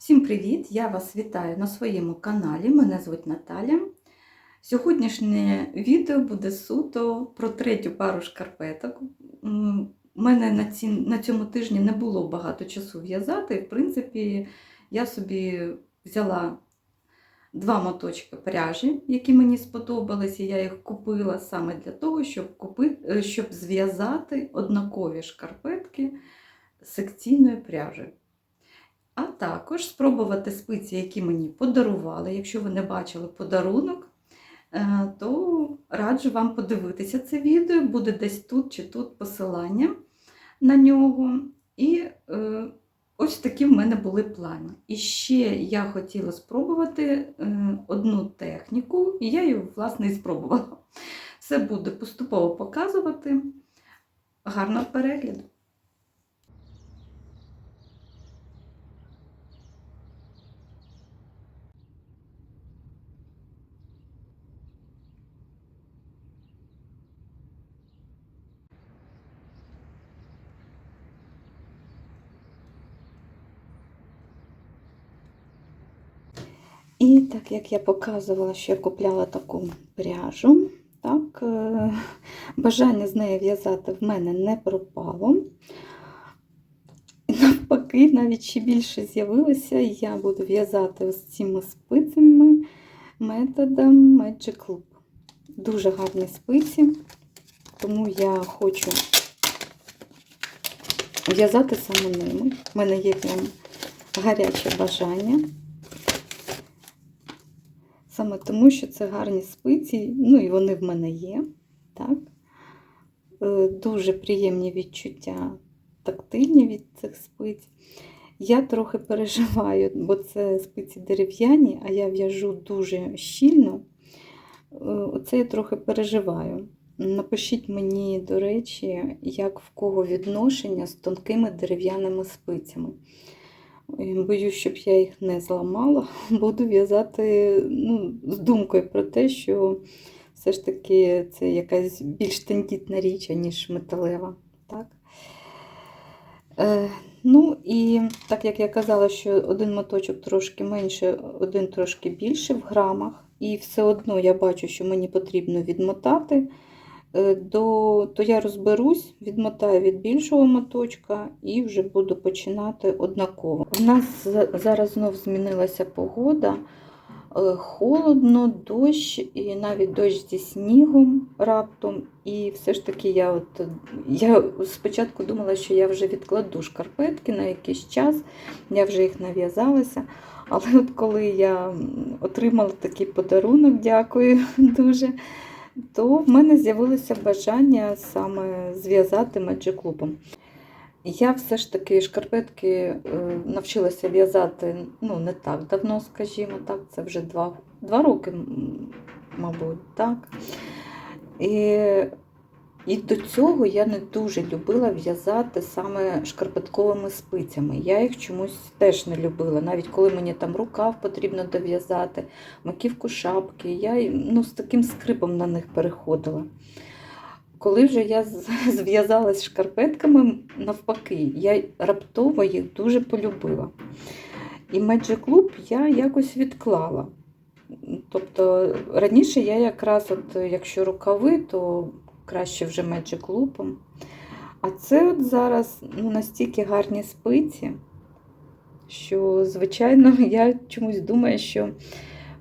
Всім привіт! Я вас вітаю на своєму каналі. Мене звуть Наталя. Сьогоднішнє відео буде суто про третю пару шкарпеток. У мене на, ці, на цьому тижні не було багато часу в'язати. В принципі, я собі взяла два моточки пряжі, які мені сподобалися. Я їх купила саме для того, щоб, купи, е, щоб зв'язати однакові шкарпетки з секційної пряжі. А також спробувати спиці, які мені подарували. Якщо ви не бачили подарунок, е, то раджу вам подивитися це відео. Буде десь тут чи тут посилання на нього. І е, ось такі в мене були плани. І ще я хотіла спробувати е, одну техніку, і я її, власне, і спробувала. Все буде поступово показувати. Гарного перегляду! І так як я показувала, що я купляла таку пряжу, так, е, бажання з нею в'язати в мене не пропало. Навпаки, навіть ще більше з'явилося, я буду в'язати ось цими спицями методом Magic Loop. Дуже гарні спиці, тому я хочу в'язати саме ними. У мене є прям гаряче бажання. Саме тому, що це гарні спиці, ну і вони в мене є. Так? Е, Дуже приємні відчуття, тактильні від цих спиць. Я трохи переживаю, бо це спиці дерев'яні, а я в'яжу дуже щільно. Е, Оце я трохи переживаю. Напишіть мені, до речі, як в кого відношення з тонкими дерев'яними спицями. Боюсь, щоб я їх не зламала. Буду в'язати ну, з думкою про те, що все ж таки це якась більш тендітна річ, ніж металева. Так? Е, ну і так як я казала, що один моточок трошки менше, один трошки більше в грамах, і все одно я бачу, що мені потрібно відмотати до, то я розберусь, відмотаю від більшого моточка і вже буду починати однаково. У нас зараз знов змінилася погода. Холодно, дощ, і навіть дощ зі снігом раптом. І все ж таки я от я спочатку думала, що я вже відкладу шкарпетки на якийсь час, я вже їх нав'язалася. Але от коли я отримала такий подарунок, дякую дуже то в мене з'явилося бажання саме зв'язати меджиклубом. Я все ж таки шкарпетки е, навчилася в'язати ну, не так давно, скажімо так, це вже два, два роки, мабуть, так. І і до цього я не дуже любила в'язати саме шкарпетковими спицями. Я їх чомусь теж не любила. Навіть коли мені там рукав потрібно дов'язати, маківку шапки, я ну, з таким скрипом на них переходила. Коли вже я зв'язалась шкарпетками, навпаки, я раптово їх дуже полюбила. І Magic Loop я якось відклала. Тобто раніше я якраз, от, якщо рукави, то краще вже Magic Loop. А це от зараз ну, настільки гарні спиці, що, звичайно, я чомусь думаю, що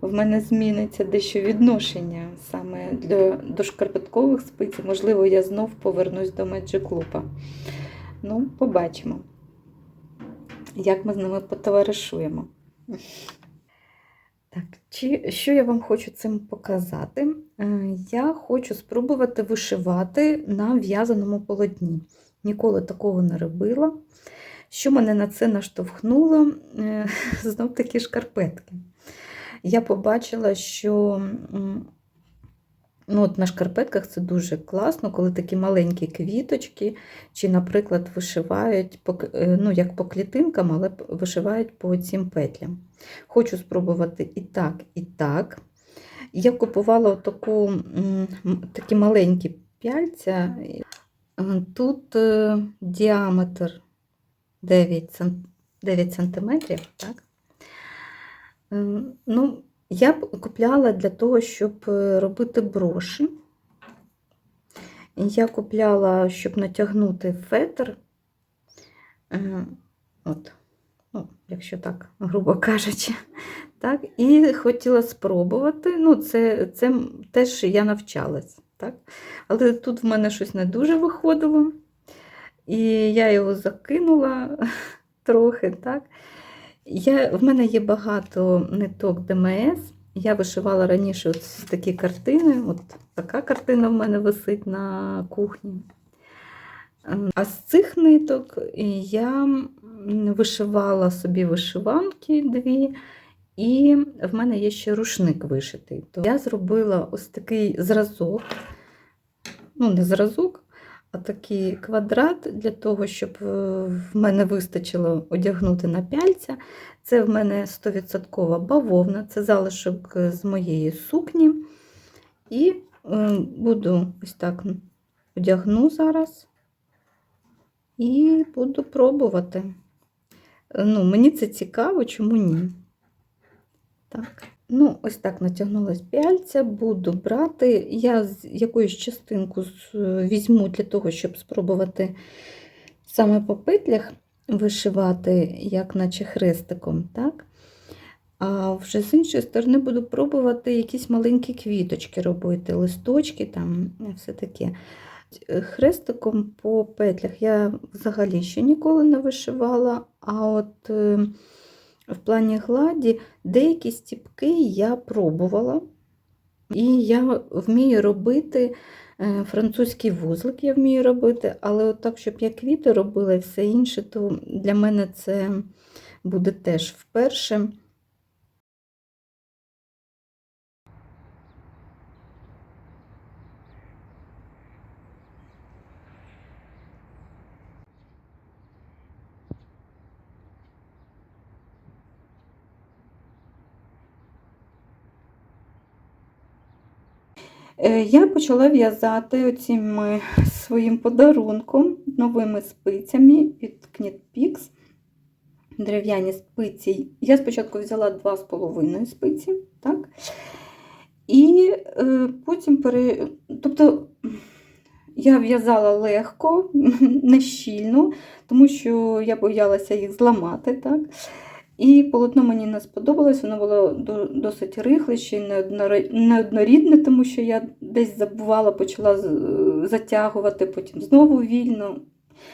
в мене зміниться дещо відношення саме до, до шкарпеткових спиць. Можливо, я знов повернусь до Magic Loop. Ну, побачимо, як ми з ними потоваришуємо. Так, чи, що я вам хочу цим показати? Е, я хочу спробувати вишивати на в'язаному полотні. Ніколи такого не робила. Що мене на це наштовхнуло? Е, Знов такі шкарпетки. Я побачила, що ну, от на шкарпетках це дуже класно, коли такі маленькі квіточки, чи, наприклад, вишивають ну, як по клітинкам, але вишивають по цим петлям. Хочу спробувати і так, і так. Я купувала таку, такі маленькі пяльця. Тут е, діаметр 9 9 см, так? Е, Ну, я б купляла для того, щоб е, робити броші. Я купляла, щоб натягнути фетр. Е, От, ну, якщо так, грубо кажучи. Так, і хотіла спробувати. Ну, це, це теж я навчалась. Так? Але тут в мене щось не дуже виходило. І я його закинула трохи. так. Я, В мене є багато ниток ДМС. Я вишивала раніше от такі картини. От така картина в мене висить на кухні. Ем, А з цих ниток я вишивала собі вишиванки дві, і в мене є ще рушник вишитий. То я зробила ось такий зразок, ну, не зразок, такий квадрат для того, щоб е, в мене вистачило одягнути на пяльця. Це в мене 100% бавовна, це залишок е, з моєї сукні. І е, буду ось так одягну зараз і буду пробувати. Ну, мені це цікаво, чому ні. Так. Ну, ось так натягнулась пяльця, буду брати. Я з якоюсь частинку візьму для того, щоб спробувати саме по петлях вишивати, як наче хрестиком. так? А вже з іншої сторони буду пробувати якісь маленькі квіточки робити, листочки там, все таке. Е, Хрестиком по петлях я взагалі ще ніколи не вишивала, а от е, в плані гладі деякі стіпки я пробувала. І я вмію робити е, французький вузлик, я вмію робити, але от так, щоб я квіти робила і все інше, то для мене це буде теж вперше. Е, Я почала в'язати оцим е, своїм подарунком новими спицями від Knit Pix. Дерев'яні спиці. Я спочатку взяла 2,5 спиці, так? І е, потім пере... тобто я в'язала легко, не щільно, тому що я боялася їх зламати. Так? І полотно мені не сподобалось, воно було досить рихле, ще й неоднорідне, тому що я десь забувала, почала затягувати, потім знову вільно.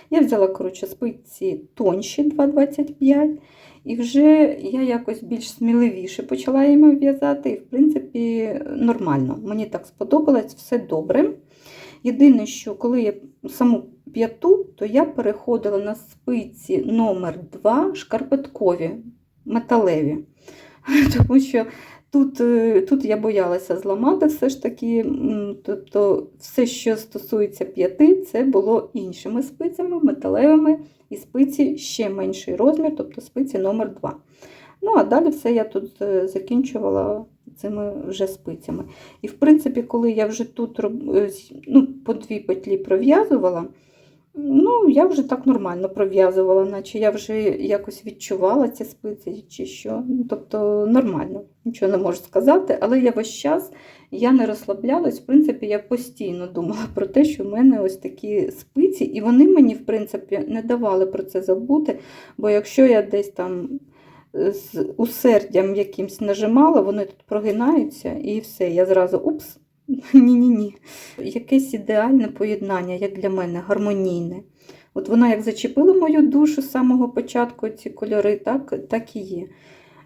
Я взяла коротше, спиці тонші 2,25, і вже я якось більш сміливіше почала їми в'язати, і в принципі нормально. Мені так сподобалось, все добре. Єдине, що коли я саму п'яту, то я переходила на спиці номер 2 шкарпеткові, металеві. Тому що тут, е, тут я боялася зламати все ж таки. Тобто, все, що стосується п'яти, це було іншими спицями, металевими, і спиці ще менший розмір, тобто спиці номер 2 Ну, а далі все я тут е, закінчувала цими вже спицями. І, в принципі, коли я вже тут е, ну, по дві петлі пров'язувала, ну, я вже так нормально пров'язувала, наче я вже якось відчувала ці спиці чи що. Ну, Тобто нормально, нічого не можу сказати, але я весь час я не розслаблялась. В принципі, я постійно думала про те, що в мене ось такі спиці, і вони мені, в принципі, не давали про це забути, бо якщо я десь там з усердям якимсь нажимала, вони тут прогинаються і все. Я зразу упс, ні-ні-ні. Якесь ідеальне поєднання, як для мене, гармонійне. От вона як зачепила мою душу з самого початку ці кольори, так, так і є.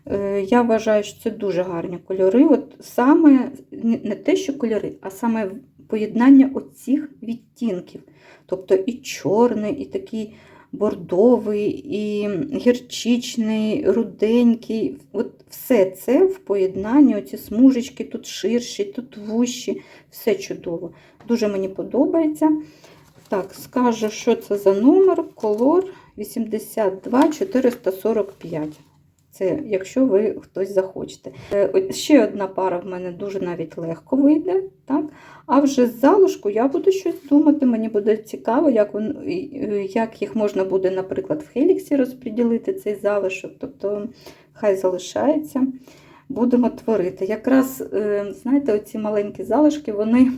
Е, Я вважаю, що це дуже гарні кольори. От саме не те, що кольори, а саме поєднання оцих відтінків. Тобто і чорний, і такий бордовий, і гірчичний, руденький. От все це в поєднанні, оці смужечки тут ширші, тут вущі, все чудово. Дуже мені подобається. Так, скажу, що це за номер, колор 82 445. Це якщо ви хтось захочете. Е, Ще одна пара в мене дуже навіть легко вийде. Так? А вже з залишку я буду щось думати. Мені буде цікаво, як, вон, і- е, як їх можна буде, наприклад, в Хеліксі розподілити цей залишок. Тобто хай залишається. Будемо творити. Якраз, е, знаєте, оці маленькі залишки, вони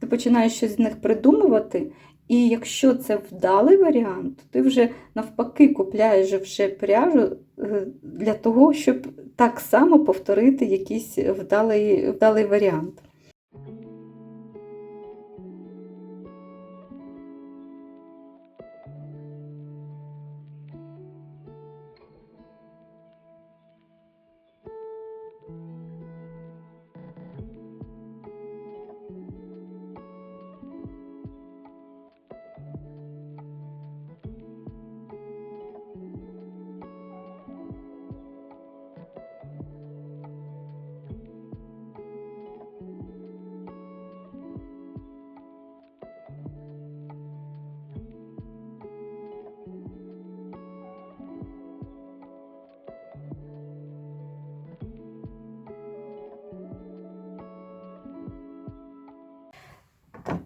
ти починаєш щось з них придумувати. І якщо це вдалий варіант, то ти вже навпаки купляєш вже пряжу е, для того, щоб так само повторити якийсь вдалий, вдалий варіант.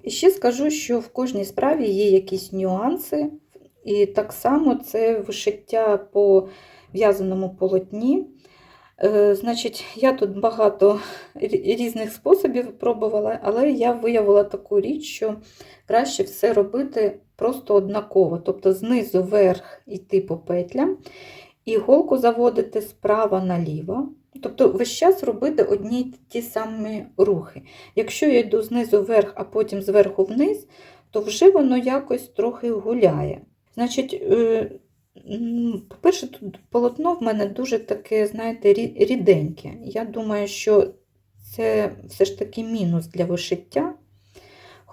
І ще скажу, що в кожній справі є якісь нюанси, і так само це вишиття по в'язаному полотні. Е, Значить, я тут багато різних способів пробувала, але я виявила таку річ, що краще все робити просто однаково, тобто знизу вверх йти по петлям, і голку заводити справа наліво. Тобто весь час робити одні ті самі рухи. Якщо я йду знизу вверх, а потім зверху вниз, то вже воно якось трохи гуляє. Значить, е, по-перше, тут полотно в мене дуже таке, знаєте, ріденьке. Я думаю, що це все ж таки мінус для вишиття.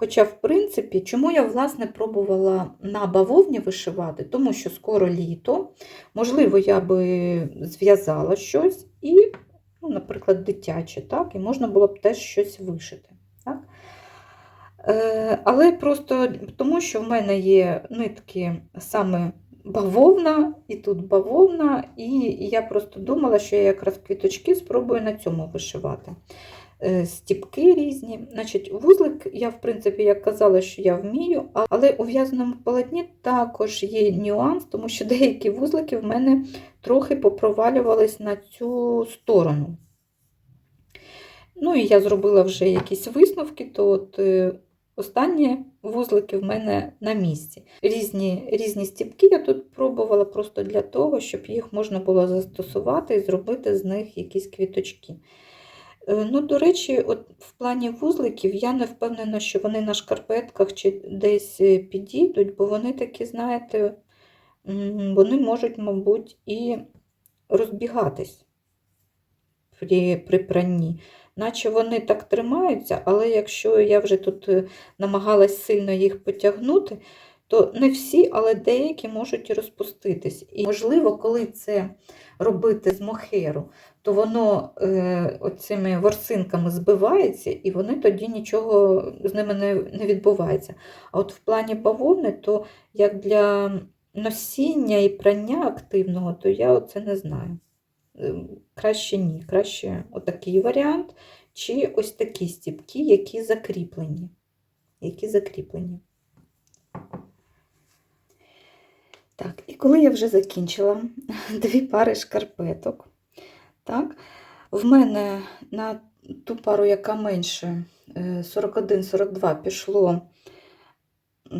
Хоча, в принципі, чому я, власне, пробувала на бавовні вишивати, тому що скоро літо, можливо, я би зв'язала щось і, ну, наприклад, дитяче, так, і можна було б теж щось вишити. Так? Е, але просто тому, що в мене є нитки саме бавовна, і тут бавовна, і я просто думала, що я якраз квіточки спробую на цьому вишивати. Е, Стіпки різні. Значить, вузлик, я, в принципі, як казала, що я вмію, але у в'язаному полотні також є нюанс, тому що деякі вузлики в мене трохи попровалювались на цю сторону. Ну і я зробила вже якісь висновки, то от е, останні вузлики в мене на місці. Різні, різні стіпки я тут пробувала просто для того, щоб їх можна було застосувати і зробити з них якісь квіточки. Е, Ну, до речі, от в плані вузликів я не впевнена, що вони на шкарпетках чи десь е, підійдуть, бо вони такі, знаєте, вони можуть, мабуть, і розбігатись при, при пранні. Наче вони так тримаються, але якщо я вже тут е, намагалась сильно їх потягнути, то не всі, але деякі можуть і розпуститись. І, можливо, коли це робити з мохеру, то воно е, оцими ворсинками збивається, і вони тоді нічого з ними не, не відбувається. А от в плані бавовни, то як для носіння і прання активного, то я оце не знаю. Е, Краще ні, краще отакий варіант, чи ось такі стіпки, які закріплені. Які закріплені. Так, і коли я вже закінчила дві пари шкарпеток, так, в мене на ту пару, яка менше е, 41-42 пішло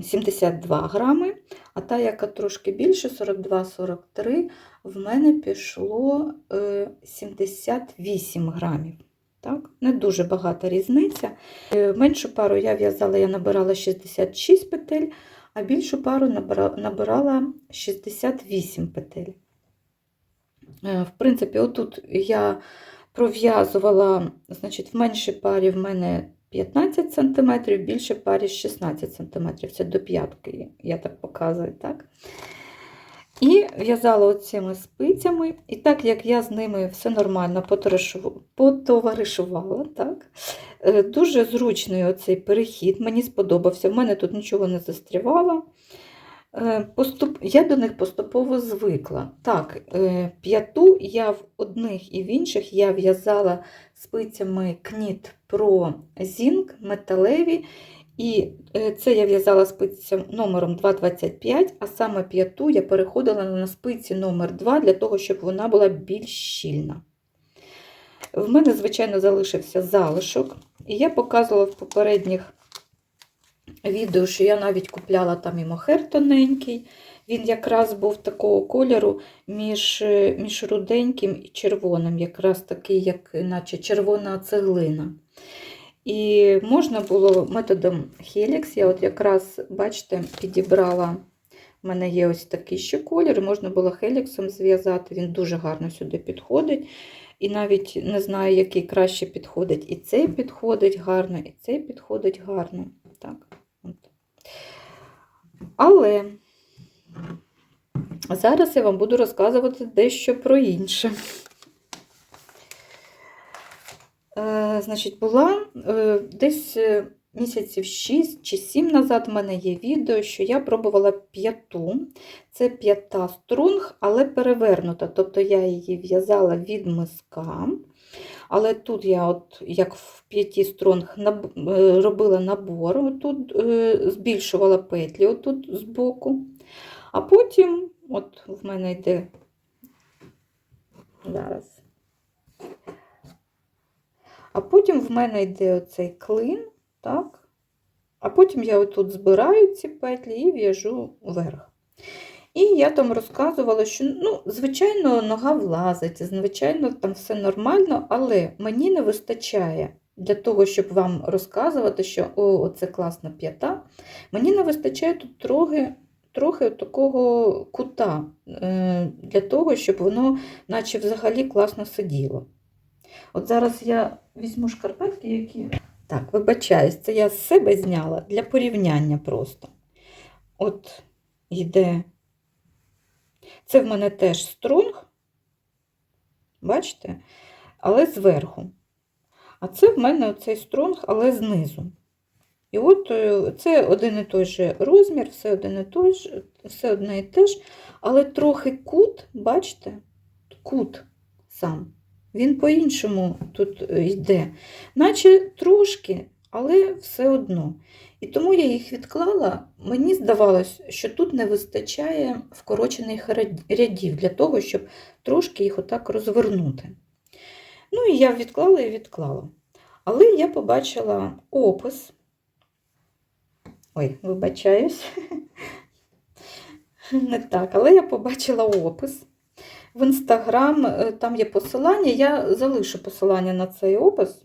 72 грами, а та, яка трошки більше, 42-43, в мене пішло е, 78 грамів. Так? Не дуже багата різниця. Е, Меншу пару я в'язала, я набирала 66 петель, а більшу пару набирала 68 петель. Е, В принципі, отут я пров'язувала, значить, в меншій парі в мене 15 см, в більшій парі 16 см. Це до п'ятки, я так показую, так? І в'язала оцими спицями, і так як я з ними все нормально потоваришувала, так? е, дуже зручний оцей перехід, мені сподобався. В мене тут нічого не застрівало. Е, Поступ... Я до них поступово звикла. Так, е, п'яту я в одних і в інших я в'язала спицями Knit Pro Zinc металеві, І е, це я в'язала спицям номером 2,25, а саме п'яту я переходила на спиці номер 2 для того, щоб вона була більш щільна. В мене, звичайно, залишився залишок, і я показувала в попередніх відео, що я навіть купляла там і мохер тоненький. Він якраз був такого кольору між, е, між руденьким і червоним, якраз такий, як наче червона цеглина. І можна було методом Helix, я от якраз, бачите, підібрала, в мене є ось такий ще колір, можна було хеліксом зв'язати, він дуже гарно сюди підходить. І навіть не знаю, який краще підходить. І цей підходить гарно, і цей підходить гарно. Так. Але зараз я вам буду розказувати дещо про інше. Е, Значить, була е, десь е, місяців 6 чи 7 назад в мене є відео, що я пробувала п'яту. Це п'ята струнг, але перевернута. Тобто я її в'язала від миска. Але тут я, от, як в п'яті струнг, наб- е, робила набор, тут збільшувала петлі отут збоку. А потім, от в мене йде зараз. А потім в мене йде оцей клин, так? А потім я отут збираю ці петлі і в'яжу вверх. І я там розказувала, що, ну, звичайно, нога влазить, звичайно, там все нормально, але мені не вистачає для того, щоб вам розказувати, що о, це класна п'ята. Мені не вистачає тут трохи, трохи такого кута, е, для того, щоб воно, наче взагалі, класно сиділо. От зараз я візьму шкарпетки, які. Так, вибачаюсь, це я з себе зняла для порівняння просто. От йде. Це в мене теж струнг, бачите? Але зверху. А це в мене оцей струнг, але знизу. І от е, це один і той же розмір, все один і той же, все одне і те ж, але трохи кут, бачите, кут сам. Він по-іншому тут е, йде, наче трошки, але все одно. І тому я їх відклала. Мені здавалось, що тут не вистачає вкорочених рядів для того, щоб трошки їх отак розвернути. Ну і я відклала і відклала. Але я побачила опис. Ой, вибачаюсь. Не так, але я побачила опис в інстаграм, е, там є посилання, я залишу посилання на цей опис.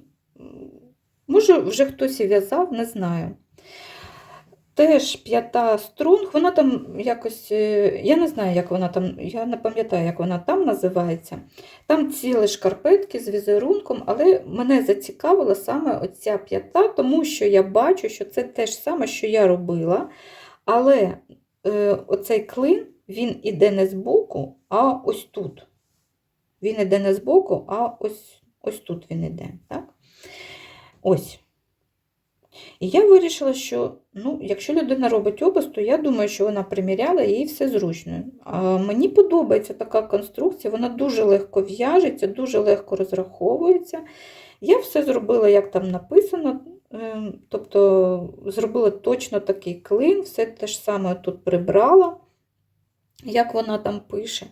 Може, вже хтось і в'язав, не знаю. Теж п'ята струнг, вона там якось, е, я не знаю, як вона там, я не пам'ятаю, як вона там називається. Там цілі шкарпетки з візерунком, але мене зацікавила саме оця п'ята, тому що я бачу, що це те ж саме, що я робила. Але е, оцей клин він іде не збоку, а ось тут. Він іде не збоку, а ось ось тут він іде. Так? Ось. І я вирішила, що ну, якщо людина робить обув, то я думаю, що вона приміряла і все зручно. А Мені подобається така конструкція, вона дуже легко в'яжеться, дуже легко розраховується. Я все зробила, як там написано. Ем, тобто зробила точно такий клин, все те ж саме тут прибрала як вона там пише.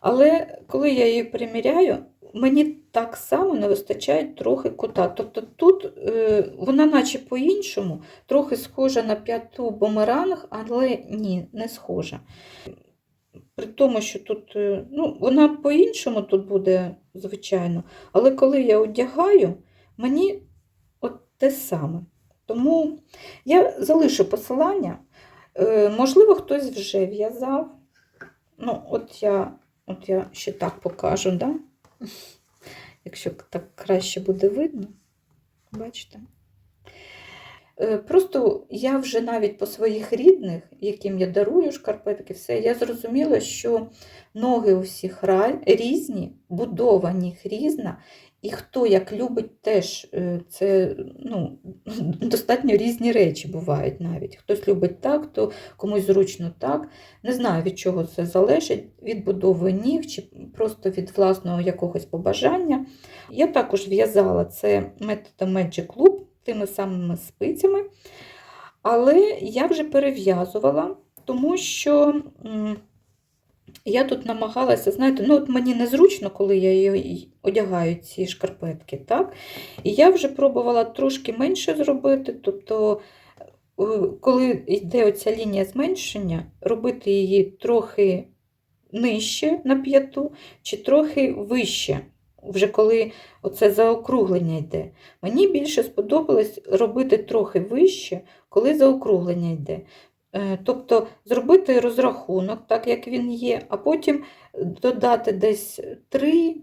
Але коли я її приміряю, мені так само не вистачає трохи кута. Тобто тут е, вона, наче по-іншому, трохи схожа на п'яту бумеранг, але ні, не схожа. При тому, що тут е, ну, вона по-іншому тут буде, звичайно, але коли я одягаю, мені от те саме. Тому я залишу посилання. Е, можливо, хтось вже в'язав. Ну, от я от я ще так покажу, да? Якщо так краще буде видно, бачите? Е, просто я вже навіть по своїх рідних, яким я дарую шкарпетки, все, я зрозуміла, що ноги у всіх різні, будова ніг різна, і хто як любить, теж е, це ну, достатньо різні речі бувають навіть. Хтось любить так, хто комусь зручно так. Не знаю, від чого це залежить, від будови ніг чи просто від власного якогось побажання. Я також в'язала це методом Magic Loop тими самими спицями. Але я вже перев'язувала, тому що я тут намагалася, знаєте, ну от мені незручно, коли я її одягаю, ці шкарпетки, так? І я вже пробувала трошки менше зробити, тобто, е, коли йде оця лінія зменшення, робити її трохи нижче на п'яту, чи трохи вище, вже коли оце заокруглення йде. Мені більше сподобалось робити трохи вище, коли заокруглення йде. Е, Тобто зробити розрахунок, так як він є, а потім додати десь 3,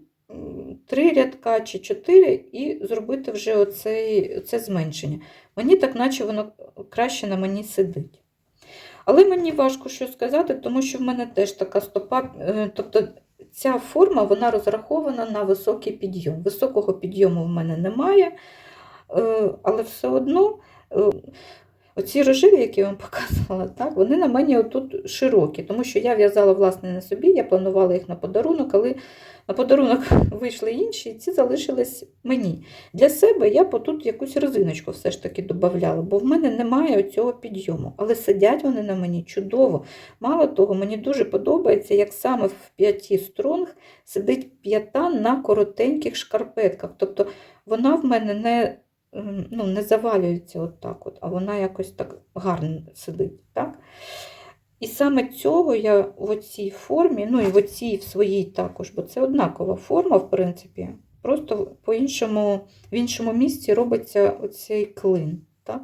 3 рядка чи 4 і зробити вже оцей, оце зменшення. Мені так, наче воно краще на мені сидить. Але мені важко що сказати, тому що в мене теж така стопа, е, тобто ця форма вона розрахована на високий підйом. Високого підйому в мене немає, е, але все одно оці рожеві, які я вам показувала, так, вони на мені отут широкі, тому що я в'язала власне не собі, я планувала їх на подарунок, але на подарунок вийшли інші, і ці залишились мені. Для себе я потут якусь резиночку все ж таки додавала, бо в мене немає цього підйому. Але сидять вони на мені чудово. Мало того, мені дуже подобається, як саме в п'яті стронг сидить п'ята на коротеньких шкарпетках. Тобто вона в мене не, ну, не завалюється отак, от, а вона якось так гарно сидить. Так? І саме цього я в цій формі, ну і в цій в своїй також, бо це однакова форма, в принципі. Просто по-іншому, в іншому місці робиться оцей клин. Так?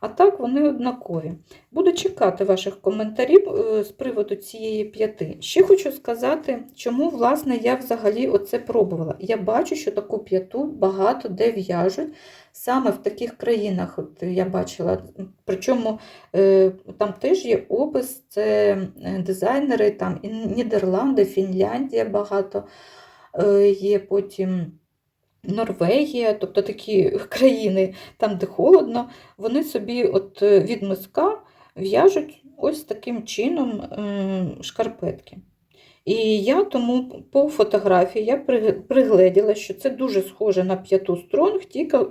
А так вони однакові. Буду чекати ваших коментарів е, з приводу цієї п'яти. Ще хочу сказати, чому власне, я взагалі оце пробувала. Я бачу, що таку п'яту багато де в'яжуть саме в таких країнах. От Я бачила, причому е, там теж є опис, це е, дизайнери, там і Нідерланди, Фінляндія багато є потім. Норвегія, тобто такі країни, там, де холодно, вони собі от е, від миска в'яжуть ось таким чином ем, шкарпетки. І я тому по фотографії я пригледіла, що це дуже схоже на п'яту стронг,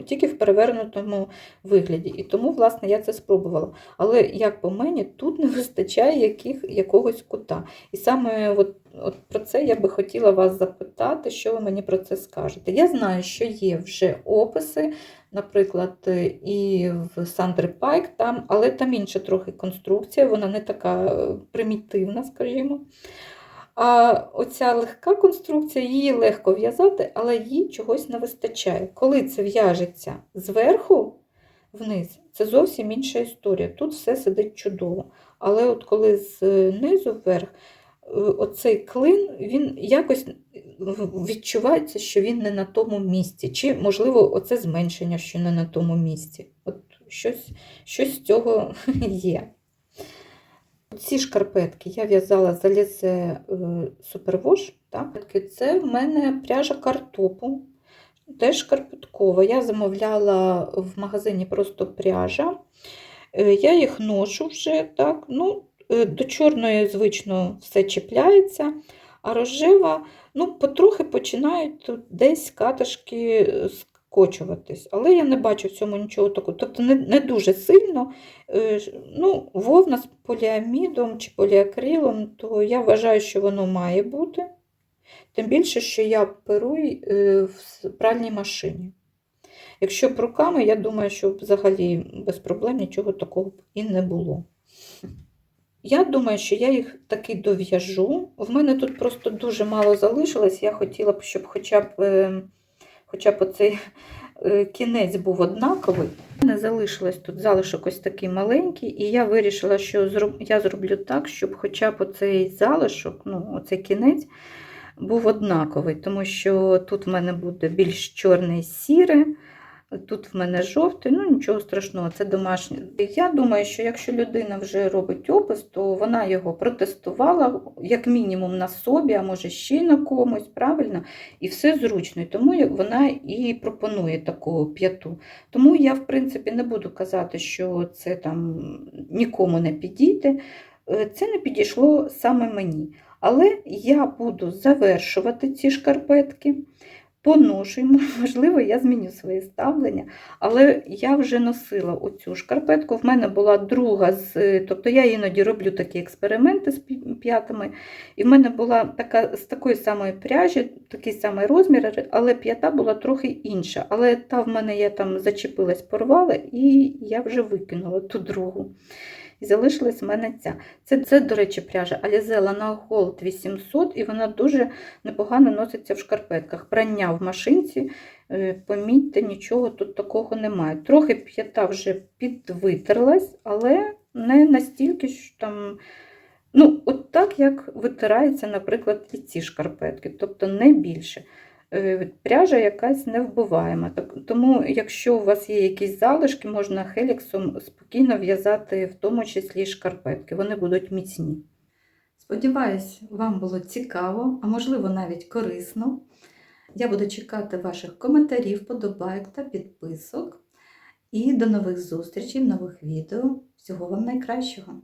тільки, в перевернутому вигляді. І тому, власне, я це спробувала. Але, як по мені, тут не вистачає яких, якогось кута. І саме от, от про це я би хотіла вас запитати, що ви мені про це скажете. Я знаю, що є вже описи, наприклад, і в Сандри Пайк, там, але там інша трохи конструкція, вона не така е, примітивна, скажімо. А оця легка конструкція, її легко в'язати, але їй чогось не вистачає. Коли це в'яжеться зверху вниз, це зовсім інша історія. Тут все сидить чудово. Але от коли знизу вверх, е, оцей клин, він якось відчувається, що він не на тому місці. Чи, можливо, оце зменшення, що не на тому місці. От щось, щось з цього є. Ці шкарпетки я в'язала з Superwash. Так? Це в мене пряжа картопу, теж шкарпеткова. Я замовляла в магазині просто пряжа. Е, Я їх ношу вже. так, ну, е, До чорної, звично, все чіпляється, а рожева ну, потрохи починають тут десь катишки е, скочуватись. Але я не бачу в цьому нічого такого. Тобто не, не дуже сильно. Е, Ну, вовна з поліамідом чи поліакрилом, то я вважаю, що воно має бути. Тим більше, що я перу е, в пральній машині. Якщо б руками, я думаю, що взагалі без проблем нічого такого б і не було. Я думаю, що я їх таки дов'яжу. В мене тут просто дуже мало залишилось. Я хотіла б, щоб хоча б, е, хоча б оцей е, кінець був однаковий. У мене залишилось тут залишок ось такий маленький, і я вирішила, що я зроблю так, щоб хоча б оцей залишок, ну, оцей кінець, був однаковий, тому що тут в мене буде більш чорне сіре, тут в мене жовтий, ну нічого страшного, це домашнє. Я думаю, що якщо людина вже робить опис, то вона його протестувала, як мінімум на собі, а може ще й на комусь, правильно? І все зручно. Тому вона і пропонує таку п'яту. Тому я, в принципі, не буду казати, що це там нікому не підійде. Е, Це не підійшло саме мені. Але я буду завершувати ці шкарпетки. Поношуємо, можливо, я зміню своє ставлення, але я вже носила оцю шкарпетку. В мене була друга з, тобто я іноді роблю такі експерименти з п'ятами. І в мене була така з такої самої пряжі, такий самий розмір, але п'ята була трохи інша. Але та в мене я там зачепилась, порвала, і я вже викинула ту другу. І залишилась в мене ця. Це, це до речі, пряжа Alize Lana Gold 800, і вона дуже непогано носиться в шкарпетках. Прання в машинці, е, помітьте, нічого тут такого немає. Трохи п'ята вже підвитерлась, але не настільки що там. Ну, от так, як витирається, наприклад, і ці шкарпетки, тобто не більше. Е, Пряжа якась невбиваєма. Тому, якщо у вас є якісь залишки, можна хеліксом спокійно в'язати, в тому числі шкарпетки. Вони будуть міцні. Сподіваюсь, вам було цікаво, а можливо навіть корисно. Я буду чекати ваших коментарів, подобайок та підписок. І до нових зустрічей нових відео. Всього вам найкращого!